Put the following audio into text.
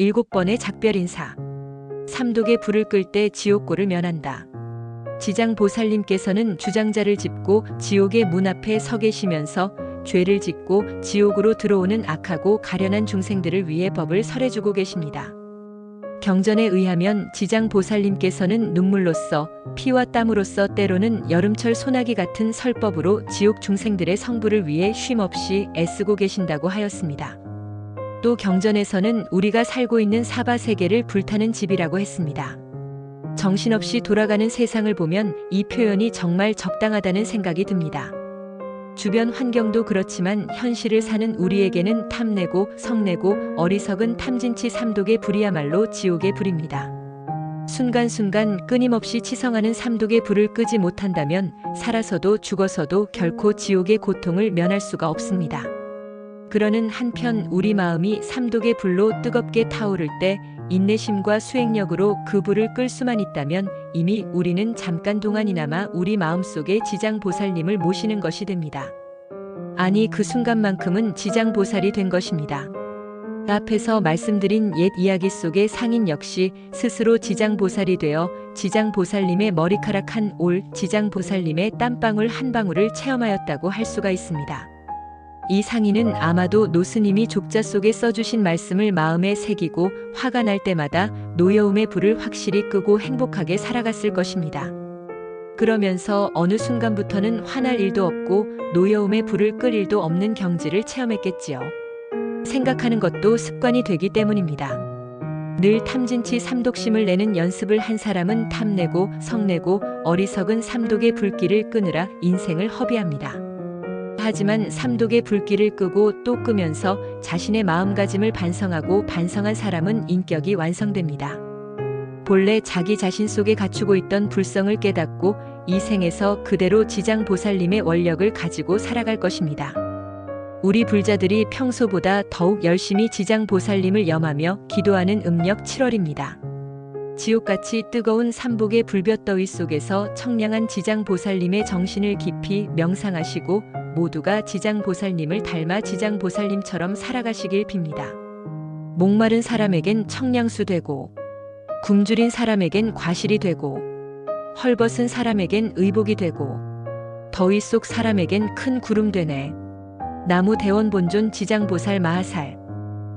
일곱 번의 작별 인사. 삼독의 불을 끌 때 지옥고를 면한다. 지장 보살님께서는 주장자를 짚고 지옥의 문 앞에 서 계시면서 죄를 짓고 지옥으로 들어오는 악하고 가련한 중생들을 위해 법을 설해주고 계십니다. 경전에 의하면 지장 보살님께서는 눈물로써 피와 땀으로써 때로는 여름철 소나기 같은 설법으로 지옥 중생들의 성부를 위해 쉼없이 애쓰고 계신다고 하였습니다. 또 경전에서는 우리가 살고 있는 사바 세계를 불타는 집이라고 했습니다. 정신없이 돌아가는 세상을 보면 이 표현이 정말 적당하다는 생각이 듭니다. 주변 환경도 그렇지만 현실을 사는 우리에게는 탐내고 성내고 어리석은 탐진치 삼독의 불이야말로 지옥의 불입니다. 순간순간 끊임없이 치성하는 삼독의 불을 끄지 못한다면 살아서도 죽어서도 결코 지옥의 고통을 면할 수가 없습니다. 그러는 한편 우리 마음이 삼독의 불로 뜨겁게 타오를 때 인내심과 수행력으로 그 불을 끌 수만 있다면 이미 우리는 잠깐 동안이나마 우리 마음속에 지장 보살님을 모시는 것이 됩니다. 아니 그 순간만큼은 지장 보살이 된 것입니다. 앞에서 말씀드린 옛 이야기 속의 상인 역시 스스로 지장 보살이 되어 지장 보살님의 머리카락 한 올, 지장 보살님의 땀방울 한 방울을 체험하였다고 할 수가 있습니다. 이 상인은 아마도 노스님이 족자 속에 써주신 말씀을 마음에 새기고 화가 날 때마다 노여움의 불을 확실히 끄고 행복하게 살아갔을 것입니다. 그러면서 어느 순간부터는 화날 일도 없고 노여움의 불을 끌 일도 없는 경지를 체험했겠지요. 생각하는 것도 습관이 되기 때문입니다. 늘 탐진치 삼독심을 내는 연습을 한 사람은 탐내고 성내고 어리석은 삼독의 불길을 끄느라 인생을 허비합니다. 하지만 삼독의 불길을 끄고 또 끄면서 자신의 마음가짐을 반성하고 반성한 사람은 인격이 완성됩니다. 본래 자기 자신 속에 갖추고 있던 불성을 깨닫고 이 생에서 그대로 지장 보살님의 원력을 가지고 살아갈 것입니다. 우리 불자들이 평소보다 더욱 열심히 지장 보살님을 염하며 기도하는 음력 7월입니다. 지옥같이 뜨거운 삼복의 불볕더위 속에서 청량한 지장 보살님의 정신을 깊이 명상하시고 모두가 지장 보살님을 닮아 지장 보살님처럼 살아가시길 빕니다. 목마른 사람에겐 청량수 되고 굶주린 사람에겐 과실이 되고 헐벗은 사람에겐 의복이 되고 더위 속 사람에겐 큰 구름 되네. 나무 대원 본존 지장 보살 마하살